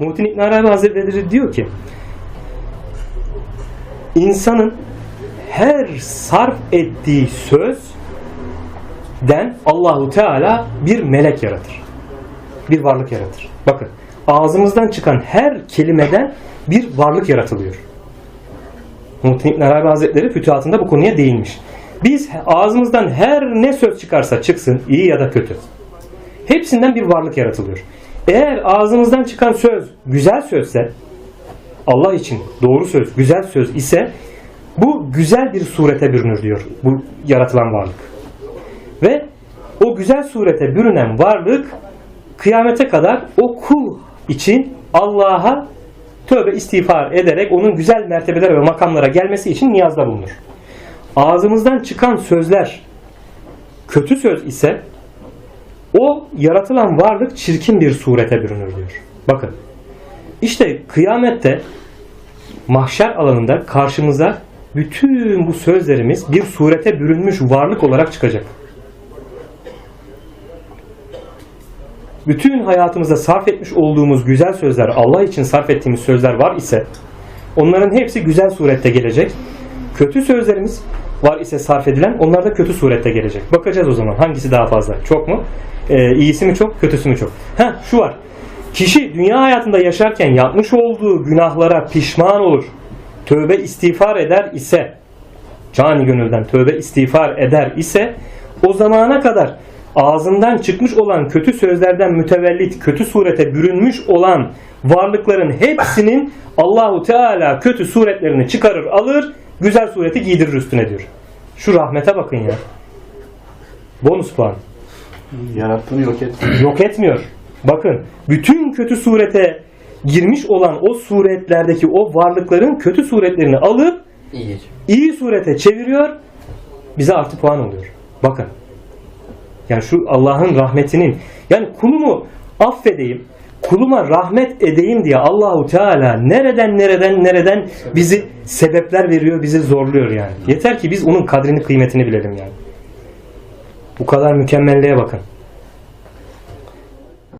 Muhittin İbn Arabi Hazretleri diyor ki insanın her sarf ettiği sözden Allahu Teala bir melek yaratır. Bir varlık yaratır. Bakın ağzımızdan çıkan her kelimeden bir varlık yaratılıyor. Muhittin İbn Arabi Hazretleri fütuhatında bu konuya değinmiş. Biz ağzımızdan her ne söz çıkarsa çıksın, iyi ya da kötü. Hepsinden bir varlık yaratılıyor. Eğer ağzımızdan çıkan söz güzel sözse, Allah için doğru söz, güzel söz ise bu güzel bir surete bürünür diyor bu yaratılan varlık. Ve o güzel surete bürünen varlık kıyamete kadar o kul için Allah'a tövbe istiğfar ederek onun güzel mertebelere ve makamlara gelmesi için niyazda bulunur. Ağzımızdan çıkan sözler kötü söz ise o yaratılan varlık çirkin bir surete bürünür diyor. Bakın işte kıyamette mahşer alanında karşımıza bütün bu sözlerimiz bir surete bürünmüş varlık olarak çıkacak. Bütün hayatımızda sarf etmiş olduğumuz güzel sözler, Allah için sarf ettiğimiz sözler var ise onların hepsi güzel surette gelecek. Kötü sözlerimiz var ise sarf edilen onlar da kötü surette gelecek. Bakacağız o zaman hangisi daha fazla? Çok mu? Ee, iyisi mi çok, kötüsü mü çok? Ha şu var. Kişi dünya hayatında yaşarken yapmış olduğu günahlara pişman olur. Tövbe istiğfar eder ise cani gönülden tövbe istiğfar eder ise o zamana kadar ağzından çıkmış olan kötü sözlerden mütevellit kötü surete bürünmüş olan varlıkların hepsinin Allahu Teala kötü suretlerini çıkarır alır güzel sureti giydirir üstüne diyor. Şu rahmete bakın ya. Bonus puan. Yarattığını yok et. Yok etmiyor. Bakın bütün kötü surete girmiş olan o suretlerdeki o varlıkların kötü suretlerini alıp İyi. iyi surete çeviriyor. Bize artı puan oluyor. Bakın. Yani şu Allah'ın rahmetinin yani kulumu affedeyim, kuluma rahmet edeyim diye Allahu Teala nereden nereden nereden bizi sebepler veriyor, bizi zorluyor yani. Yeter ki biz onun kadrini kıymetini bilelim yani. Bu kadar mükemmelliğe bakın.